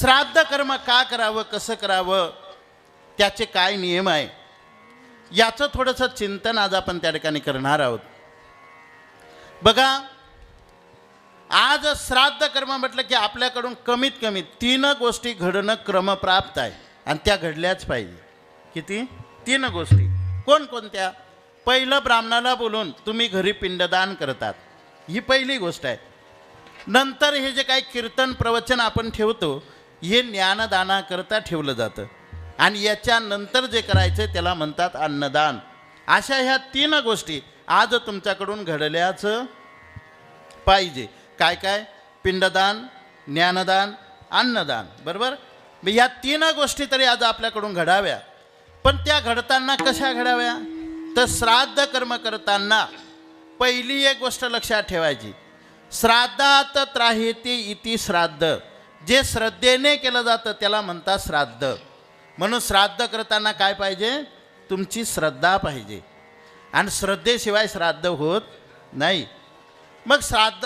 श्राद्ध कर्म का करावं कसं करावं त्याचे काय नियम आहे याचं थोडंसं चिंतन आज आपण त्या ठिकाणी करणार आहोत. बघा आज श्राद्ध कर्म म्हटलं की आपल्याकडून कमीत कमी तीन गोष्टी घडणं क्रमप्राप्त आहे. आणि त्या घडल्याच पाहिजे. किती? तीन गोष्टी. कोणकोणत्या? पहिलं ब्राह्मणाला बोलून तुम्ही घरी पिंडदान करतात. ही पहिली गोष्ट आहे. नंतर हे जे काही कीर्तन प्रवचन आपण ठेवतो हे ज्ञानदानाकरता ठेवलं जातं. आणि याच्यानंतर जे करायचं त्याला म्हणतात अन्नदान. अशा ह्या तीन गोष्टी आज तुमच्याकडून घडल्याच पाहिजे. काय काय? पिंडदान ज्ञानदान अन्नदान. बरोबर? मग या तीन गोष्टी तरी आज आपल्याकडून घडाव्या. पण त्या घडताना कशा घडाव्या? तर श्राद्ध कर्म करताना पहिली एक गोष्ट लक्षात ठेवायची. श्राद्धात त्राहेती इति श्राद्ध. जे श्रद्धेने केलं जातं त्याला म्हणतात श्राद्ध. म्हणून श्राद्ध करताना काय पाहिजे? तुमची श्रद्धा पाहिजे. आणि श्रद्धेशिवाय श्राद्ध होत नाही. मग श्राद्ध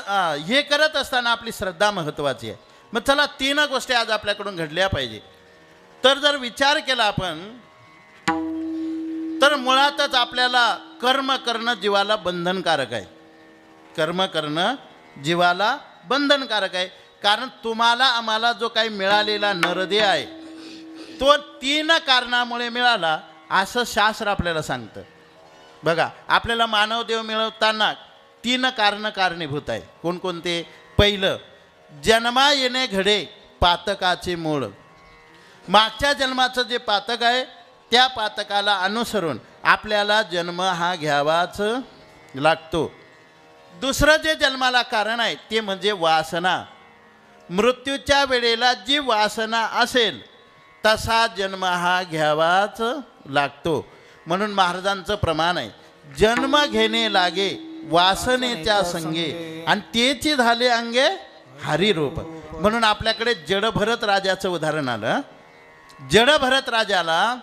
हे करत असताना आपली श्रद्धा महत्त्वाची आहे. मग चला तीन गोष्टी आज आपल्याकडून घडल्या पाहिजे. तर जर विचार केला आपण तर मुळातच आपल्याला कर्म करणं जीवाला बंधनकारक आहे. कर्म करणं जीवाला बंधनकारक आहे. कारण तुम्हाला आम्हाला जो काही मिळालेला नरदे आहे तो तीन कारणामुळे मिळाला असं शास्त्र आपल्याला सांगतं. बघा आपल्याला मानवदेव मिळवताना तीन कारणं कारणीभूत आहे. कोणकोणते? पहिलं जन्मा येणे घडे पातकाचे मूळ. मागच्या जन्माचं जे पातक आहे त्या पातकाला अनुसरून आपल्याला जन्म हा घ्यावाच लागतो. दुसरं जे जन्माला कारण आहे ते म्हणजे वासना. मृत्यूच्या वेळेला जी वासना असेल तसा जन्म हा घ्यावाच लागतो. म्हणून महाराजांचं प्रमाण आहे जन्म घेणे लागे वासनेच्या संगे. आणि तेची झाले अंगे हरिरूप. म्हणून आपल्याकडे जडभरत राजाचं उदाहरण आलं. जडभरत राजाला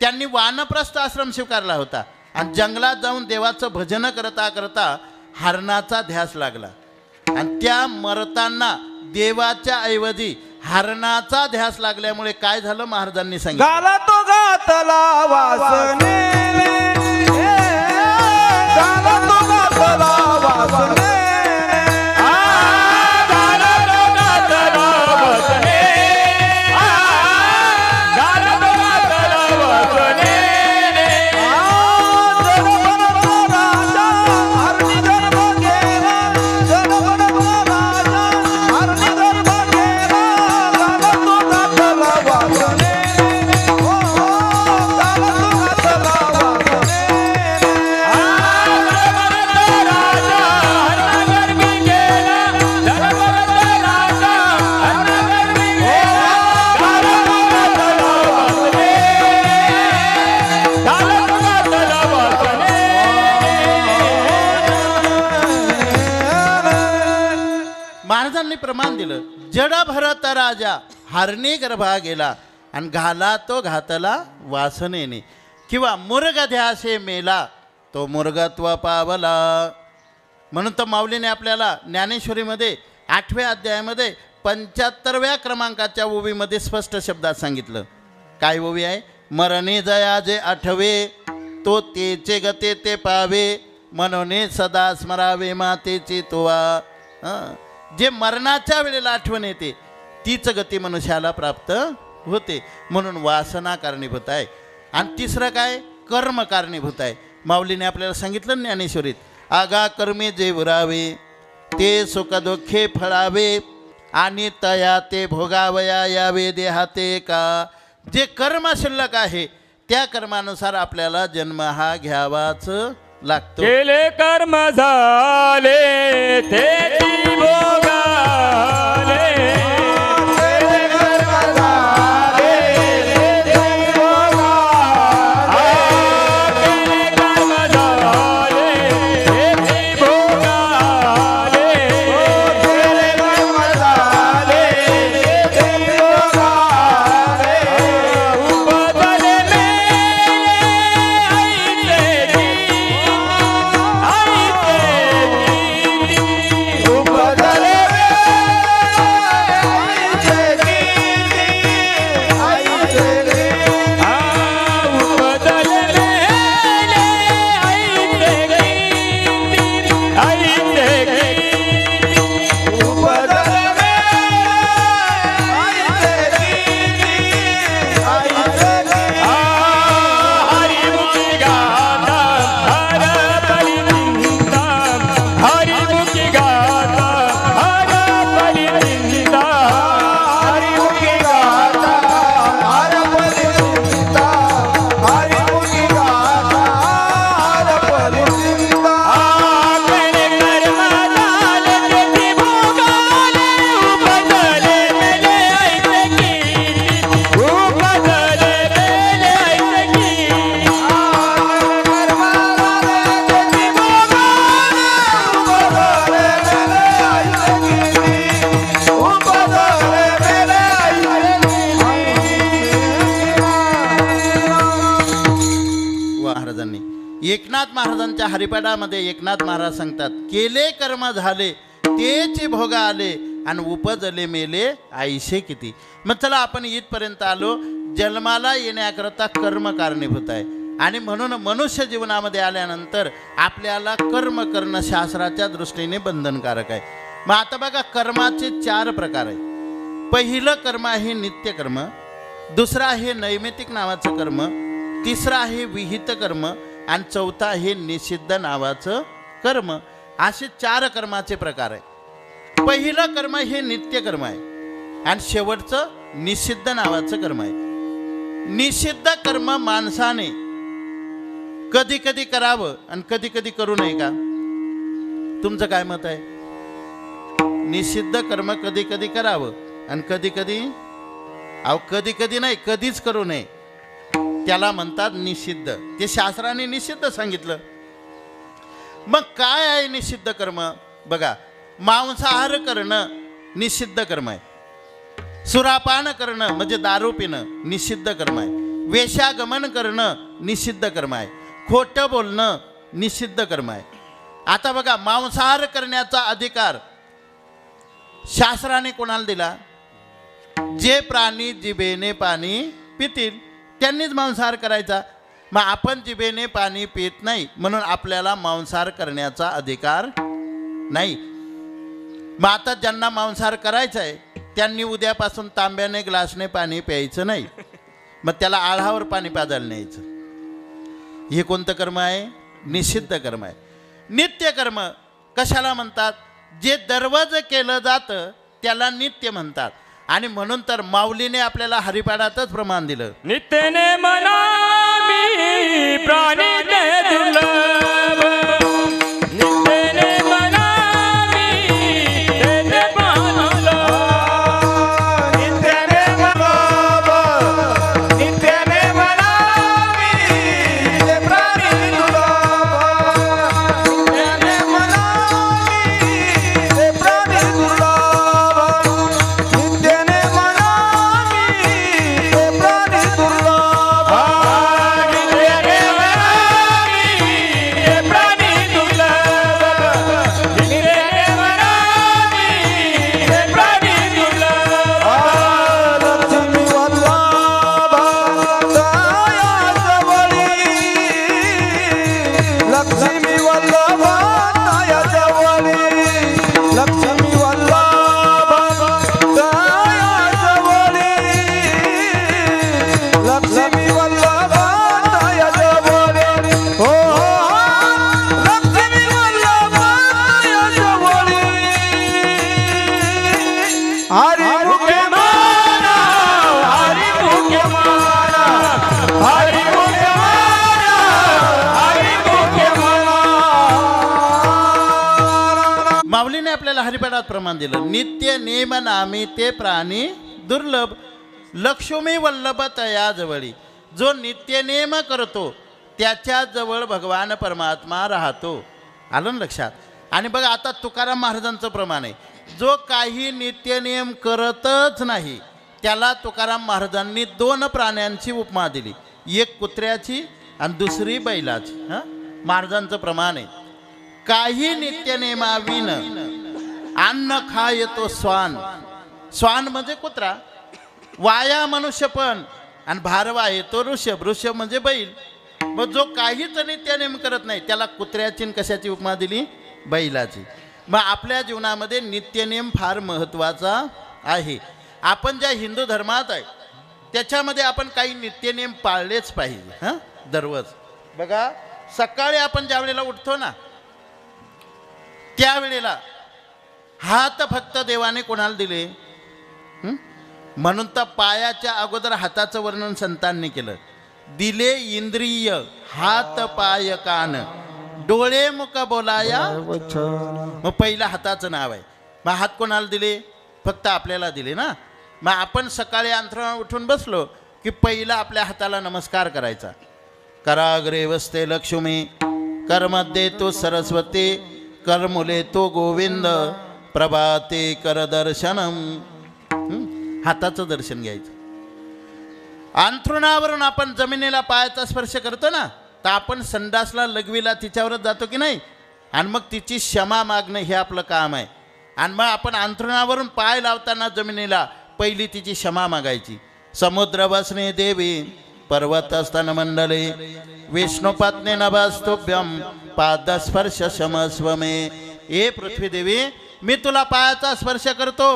त्यांनी वानप्रस्थ आश्रम स्वीकारला होता. आणि जंगलात जाऊन देवाचं भजन करता करता हरणाचा ध्यास लागला. आणि त्या मरताना देवाच्या ऐवजी हरणाचा ध्यास लागल्यामुळे काय झालं महाराजांनी सांगितलं? गाला तो गातला वासने. गाला तो गातला वासने. प्रमाण दिलं. जड भरत राजा हरणी गर्भा गेला. आणि घाला तो घातला वासनेने. किंवा मुर्ग ध्यासे मेला तो मुर्गत्व पावला. म्हणून तर माऊलीने आपल्याला ज्ञानेश्वरीमध्ये आठव्या अध्यायामध्ये पंच्याहत्तरव्या क्रमांकाच्या ओवीमध्ये स्पष्ट शब्दात सांगितलं. काय ओवी आहे? मरणे जया जे आठवे तो तेचे गते ते पावे. मनोने सदा स्मरावे मातेचे तुवा. हां? जे मरणाच्या वेळेला आठवण येते तीच गती मनुष्याला प्राप्त होते. म्हणून वासना कारणीभूत आहे. आणि तिसरं काय? कर्म कारणीभूत आहे. माऊलीने आपल्याला सांगितलं ज्ञानेश्वरीत आगा कर्मे जे उरावे ते सुखदुःखे फळावे आणि तया ते भोगावया यावे देहाते का? जे कर्म शिल्लक आहे त्या कर्मानुसार आपल्याला जन्म हा घ्यावाच लागतो. केले कर्म झाले ते ભોગાલે एकनाथ महाराजांच्या हरिपाठामध्ये एकनाथ महाराज सांगतात केले कर्म झाले तेचे भोग आले आणि उपजले मेले आईशे किती. मग चला आपण इथपर्यंत आलो जन्माला येण्याकरता कर्म कारणीभूत आहे. आणि म्हणून मनुष्य जीवनामध्ये आल्यानंतर आपल्याला कर्म करणं शास्त्राच्या दृष्टीने बंधनकारक आहे. मग आता बघा कर्माचे चार प्रकार आहे पहिलं कर्म आहे नित्यकर्म दुसरं आहे नैमितिक नावाचं कर्म तिसरं आहे विहित कर्म आणि चौथा हे निषिद्ध नावाचं कर्म. असे चार कर्माचे प्रकार आहे पहिलं कर्म हे नित्य कर्म आहे. आणि शेवटचं निषिद्ध नावाचं कर्म आहे. निषिद्ध कर्म माणसाने कधी कधी करावं आणि कधी कधी करू नये का? तुमचं काय मत आहे? निषिद्ध कर्म कधी कधी करावं आणि कधी कधी अहो कधी कधी नाही कधीच करू नये. त्याला म्हणतात निषिद्ध. ते शास्त्राने निषिद्ध सांगितलं. मग काय आहे निषिद्ध कर्म? बघा मांसाहार करणं निषिद्ध कर्म आहे. सुरापान करणं म्हणजे दारू पिणं निषिद्ध कर्म आहे. वेशागमन करणं निषिद्ध कर्म आहे. खोटं बोलणं निषिद्ध कर्म आहे. आता बघा मांसाहार करण्याचा अधिकार शास्त्राने कोणाला दिला? जे प्राणी जिभेने पाणी पितील. त्यांनीच मांसाहार करायचा. मग आपण जिभेने पाणी पित नाही म्हणून आपल्याला मांसाहार करण्याचा अधिकार नाही. मग आता ज्यांना मांसाहार करायचा आहे त्यांनी उद्यापासून तांब्याने ग्लासने पाणी प्यायचं नाही. मग त्याला आळावर पाणी पाजायला न्यायचं. हे कोणतं कर्म आहे? निषिद्ध कर्म आहे. नित्य कर्म कशाला म्हणतात? जे दररोज केलं जातं त्याला नित्य म्हणतात. आणि म्हणून तर माऊलीने आपल्याला हरिपाठातच प्रमाण दिलं. नित्यने मना प्राणी आपल्याला प्रमाण दिलं. नित्य नेम नामी ते प्राणी दुर्लभ लक्ष्मी वल्लभ तयाजवळी जो नित्यनेम करतो त्याच्याजवळ भगवान परमात्मा राहतो. आलं ना लक्षात? आणि बघा आता तुकाराम महाराजांचं प्रमाण आहे. जो काही नित्यनियम करतच नाही त्याला तुकाराम महाराजांनी दोन प्राण्यांची उपमा दिली. एक कुत्र्याची आणि दुसरी बैलाची. हां? महाराजांचं प्रमाण आहे. काही नित्यनेमाविन अन्न खा येतो स्वान. स्वान म्हणजे कुत्रा. वाया मनुष्य पण. आणि भारवा येतो ऋषभ. ऋषभ म्हणजे बैल. मग जो काहीच नित्यनेम करत नाही. त्याला कुत्र्याची कशाची उपमा दिली? बैलाची. मग आपल्या जीवनामध्ये नित्यनेम फार महत्त्वाचा आहे. आपण ज्या हिंदू धर्मात आहे त्याच्यामध्ये आपण काही नित्यनेम पाळलेच पाहिजे हां? दररोज. बघा सकाळी आपण ज्या वेळेला उठतो ना त्यावेळेला हात फक्त देवाने कोणाला दिले? म्हणून तर पायाच्या अगोदर हाताचं वर्णन संतांनी केलं. दिले इंद्रिय हात पाय कान. डोळे मुख बोलाया. मग पहिलं हाताचं नाव आहे. मग हात कोणाला दिले? फक्त आपल्याला दिले ना? मग आपण सकाळी अंथरुणावर उठून बसलो की पहिला आपल्या हाताला नमस्कार करायचा. कराग्रे वस्ते लक्ष्मी. करमध्ये तो सरस्वती. करमुले तो गोविंद. प्रभाते करदर्शनम हाताचं दर्शन घ्यायचं. अंथरुणावरून आपण जमिनीला पायाचा स्पर्श करतो ना तर आपण संडासला लघवीला तिच्यावरच जातो की नाही? आणि मग तिची क्षमा मागणं हे आपलं काम आहे. आणि मग आपण अंथरुणावरून पाय लावताना जमिनीला पहिली तिची क्षमा मागायची. समुद्र बसणे देवी पर्वत स्तन मंडले विष्णुपत्ने नभस्तुभ्यम पादस्पर्श समस्वमे हे पृथ्वीदेवी पृथ्वी देवी मी तुला पायाचा स्पर्श करतो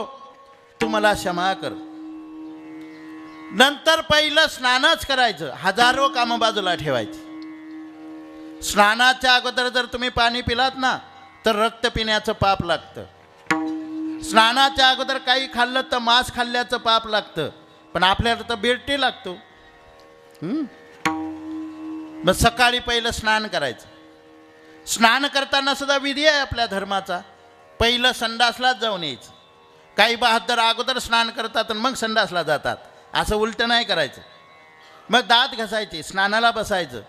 तू मला क्षमा कर. नंतर पहिलं स्नानच करायचं हजारो कामं बाजूला ठेवायची. स्नानाच्या अगोदर जर तुम्ही पाणी पिलात ना तर रक्त पिण्याचं पाप लागतं. स्नानाच्या अगोदर काही खाल्लं तर मांस खाल्ल्याचं पाप लागतं पण आपल्याला तर बिरटी लागतो. मग सकाळी पहिलं स्नान करायचं. स्नान करताना सुद्धा विधी आहे आपल्या धर्माचा. पहिलं संडासलाच जाऊन यायचं. काही बहादर अगोदर स्नान करतात आणि मग संडासला जातात. असं उलटं नाही करायचं. मग दात घसायचे स्नानाला बसायचं.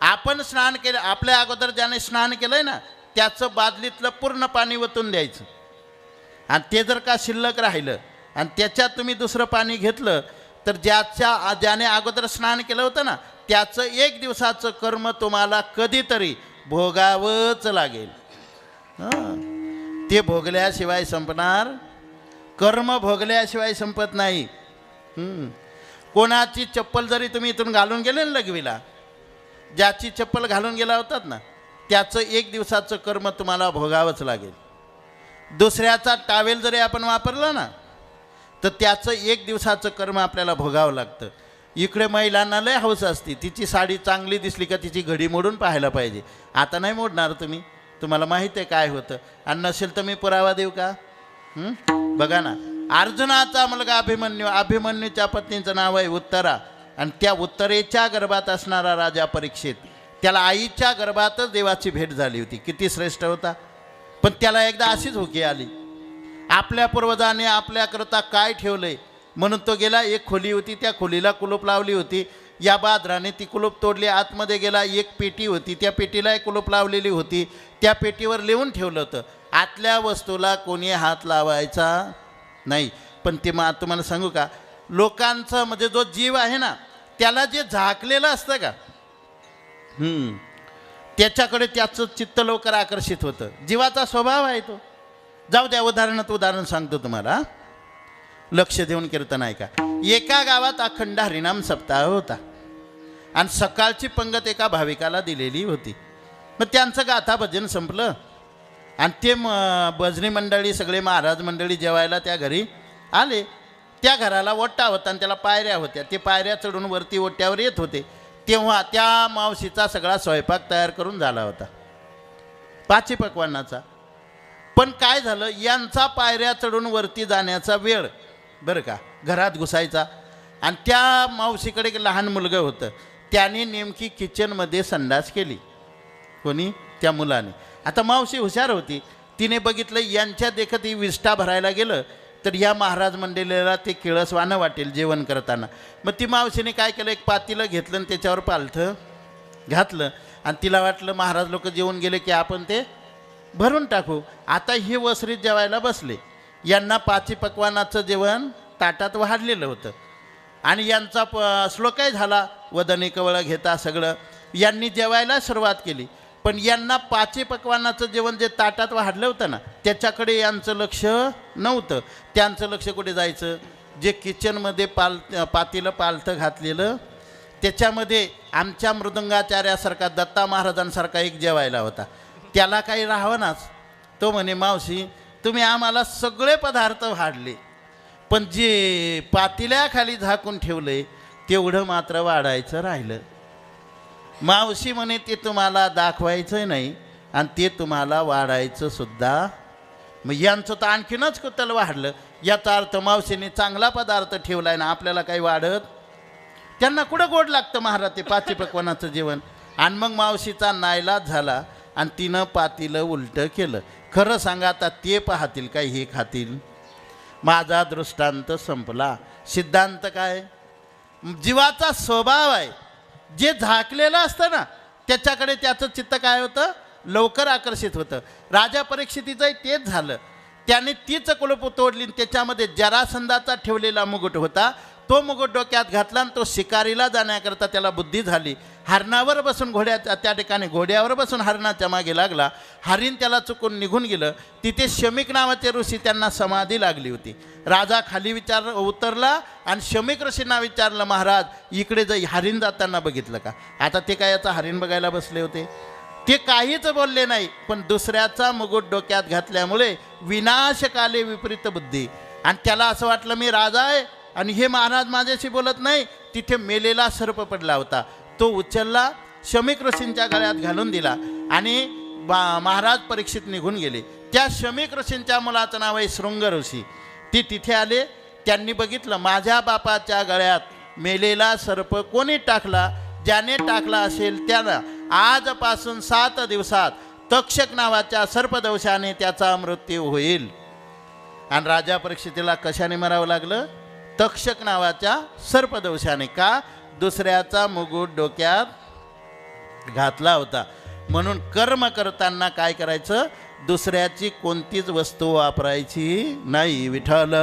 आपण स्नान केलं आपल्या अगोदर ज्याने स्नान केलं आहे ना त्याचं बादलीतलं पूर्ण पाणी वतून द्यायचं. आणि ते जर का शिल्लक राहिलं आणि त्याच्यात तुम्ही दुसरं पाणी घेतलं तर ज्याच्या ज्याने अगोदर स्नान केलं होतं ना त्याचं एक दिवसाचं कर्म तुम्हाला कधीतरी भोगावंच लागेल. हां. ते भोगल्याशिवाय संपणार. कर्म भोगल्याशिवाय संपत नाही. कोणाची चप्पल जरी तुम्ही इथून घालून गेले ना लघवीला ज्याची चप्पल घालून गेला होतात ना त्याचं एक दिवसाचं कर्म तुम्हाला भोगावंच लागेल. दुसऱ्याचा टावेल जरी आपण वापरला ना तर त्याचं एक दिवसाचं कर्म आपल्याला भोगावं लागतं. इकडे महिलांना लय हौस असते तिची साडी चांगली दिसली का तिची घडी मोडून पाहायला पाहिजे. आता नाही मोडणार तुम्ही. तुम्हाला माहिती आहे काय होतं? आणि नसेल तर मी पुरावा देऊ का? बघा ना अर्जुनाचा मुलगा अभिमन्यू अभिमन्यूच्या पत्नीचं नाव आहे उत्तरा. आणि त्या उत्तरेच्या गर्भात असणारा राजा परीक्षित. त्याला आईच्या गर्भातच देवाची भेट झाली होती. किती श्रेष्ठ होता. पण त्याला एकदा अशीच हुकी आली. आपल्या पूर्वजाने आपल्याकरता काय ठेवलंय? म्हणून तो गेला एक खोली होती त्या खोलीला कुलूप लावली होती. या बादराने ती कुलूप तोडली. आतमध्ये गेला एक पेटी होती. त्या पेटीला एक कुलूप लावलेली होती. त्या पेटीवर लिहून ठेवलं होतं आतल्या वस्तूला कोणी हात लावायचा नाही. पण ते मग तुम्हाला सांगू का? लोकांचं म्हणजे जो जीव आहे ना त्याला जे झाकलेलं असतं का? त्याच्याकडे त्याचं चित्त लवकर आकर्षित होतं. जीवाचा स्वभाव आहे तो. जाऊ द्या उदाहरणात उदाहरण सांगतो तुम्हाला लक्ष देऊन कीर्तन ऐका. एका गावात अखंड हरिनाम सप्ताह होता. आणि सकाळची पंगत एका भाविकाला दिलेली होती. मग त्यांचं गाथा भजन संपलं. आणि ते म भजनी मंडळी सगळे महाराज मंडळी जेवायला त्या घरी आले. त्या घराला ओट्टा होता आणि त्याला पायऱ्या होत्या. ते पायऱ्या चढून वरती ओट्यावर येत होते. तेव्हा त्या मावशीचा सगळा स्वयंपाक तयार करून झाला होता. पाची पकवानाचा. पण काय झालं? यांचा पायऱ्या चढून वरती जाण्याचा वेळ. बरं का? घरात घुसायचा. आणि त्या मावशीकडे एक लहान मुलगं होतं. त्याने नेमकी किचनमध्ये संडास केली. कोणी? त्या मुलाने. आता मावशी हुशार होती. तिने बघितलं यांच्या देखत ही विष्ठा भरायला गेलं तर या महाराज मंडळीला ते किळसवानं वाटेल जेवण करताना. मग ती मावशीने काय केलं? एक पातीलं घेतलं आणि त्याच्यावर पालथं घातलं. आणि तिला वाटलं महाराज लोक जेवून गेले की आपण ते भरून टाकू. आता हे वसरीत जेवायला बसले. यांना पाची पकवानाचं जेवण ताटात वाढलेलं होतं. आणि यांचा प श्लोकही झाला? वदनी कवळं घेता सगळं. यांनी जेवायला सुरुवात केली. पण यांना पाचे पकवानाचं जेवण जे ताटात वाढलं होतं ना त्याच्याकडे यांचं लक्ष नव्हतं. त्यांचं लक्ष कुठे जायचं? जे किचनमध्ये पाल पातीलं पालथं घातलेलं त्याच्यामध्ये आमच्या मृदंगाचार्यासारखा दत्ता महाराजांसारखा एक जेवायला होता. त्याला काही राहावनाच. तो म्हणे मावशी तुम्ही आम्हाला सगळे पदार्थ वाढले. पण जे पातिल्याखाली झाकून ठेवलंय तेवढं मात्र वाढायचं राहिलं. मावशी म्हणे ते तुम्हाला दाखवायचं नाही आणि ते तुम्हाला वाढायचं सुद्धा. मग यांचं तर आणखीनच कुतल वाढलं. याचा अर्थ मावशीने चांगला पदार्थ ठेवलाय ना आपल्याला काही वाढत? त्यांना कुठं गोड लागतं महाराज ते पाची पकवानाचं जेवण? आणि मग मावशीचा नायलाज झाला आणि तिनं पातीलं उलटं केलं. खरं सांगा आता ते पाहतील काय हे खातील? माझा दृष्टांत संपला. सिद्धांत काय? जीवाचा स्वभाव आहे. जे झाकलेलं असतं ना त्याच्याकडे त्याचं चित्त काय होतं? लवकर आकर्षित होतं. राजा परीक्षितीचंही तेच झालं. त्याने तीच कुलप तोडली आणि त्याच्यामध्ये जरासंधाचा ठेवलेला मुकुट होता. तो मुकुट डोक्यात घातला आणि तो शिकारीला जाण्याकरता त्याला बुद्धी झाली. हरणावर बसून घोड्याच्या त्या ठिकाणी घोड्यावर बसून हरणाच्या मागे लागला. हरिण त्याला चुकून निघून गेलं. तिथे शमिक नावाचे ऋषी त्यांना समाधी लागली होती. राजा खाली विचार उतरला आणि शमिक ऋषींना विचारलं महाराज इकडे जर हरिण जाताना बघितलं का? आता ते काय याचा हरिण बघायला बसले होते? ते काहीच बोलले नाही पण दुसऱ्याचा मुगुट डोक्यात घातल्यामुळे विनाशकाले विपरीत बुद्धी. आणि त्याला असं वाटलं मी राजा आहे आणि हे महाराज माझ्याशी बोलत नाही तिथे मेलेला सर्प पडला होता. तो उचलला शमिक ऋषींच्या गळ्यात घालून दिला आणि बा- महाराज परीक्षित निघून गेले. त्या शमिक ऋषींच्या मुलाचं नाव आहे शृंग ऋषी. ती तिथे आले त्यांनी बघितलं माझ्या बापाच्या गळ्यात मेलेला सर्प कोणी टाकला? ज्याने टाकला असेल त्याला आजपासून सात दिवसात तक्षक नावाच्या सर्पदंशाने त्याचा मृत्यू होईल. आणि राजा परीक्षितीला कशाने मरावं लागलं? तक्षक नावाच्या सर्पदंशाने का? दुसऱ्याचा मुकुट डोक्यात घातला होता. म्हणून कर्म करताना काय करायचं? दुसऱ्याची कोणतीच वस्तू वापरायची नाही. विठ्ठल.